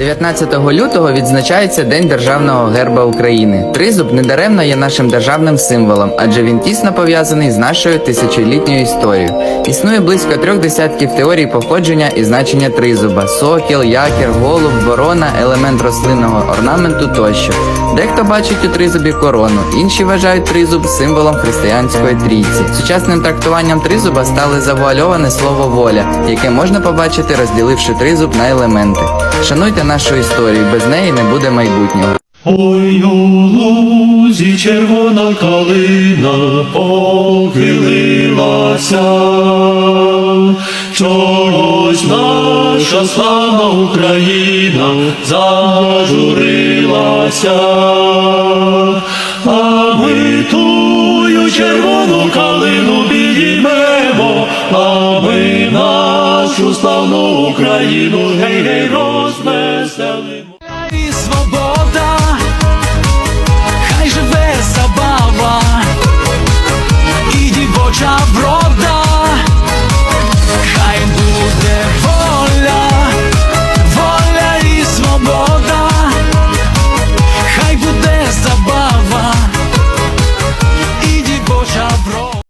19 лютого відзначається День державного герба України. Тризуб недаремно є нашим державним символом, адже він тісно пов'язаний з нашою тисячолітньою історією. Існує близько трьох десятків теорій походження і значення тризуба: сокіл, якір, голуб, ворона, елемент рослинного орнаменту тощо. Дехто бачить у тризубі корону, інші вважають тризуб символом християнської трійці. Сучасним трактуванням тризуба стали завуальоване слово воля, яке можна побачити, розділивши тризуб на елементи. Шануйте нашу історію, без неї не буде майбутнього. Ой, у лузі червона калина похилилася, чогось наша славна Україна зажурилася, а ми тую червону калину підіймемо, а ми нашу славну Україну гей-гей розберемо.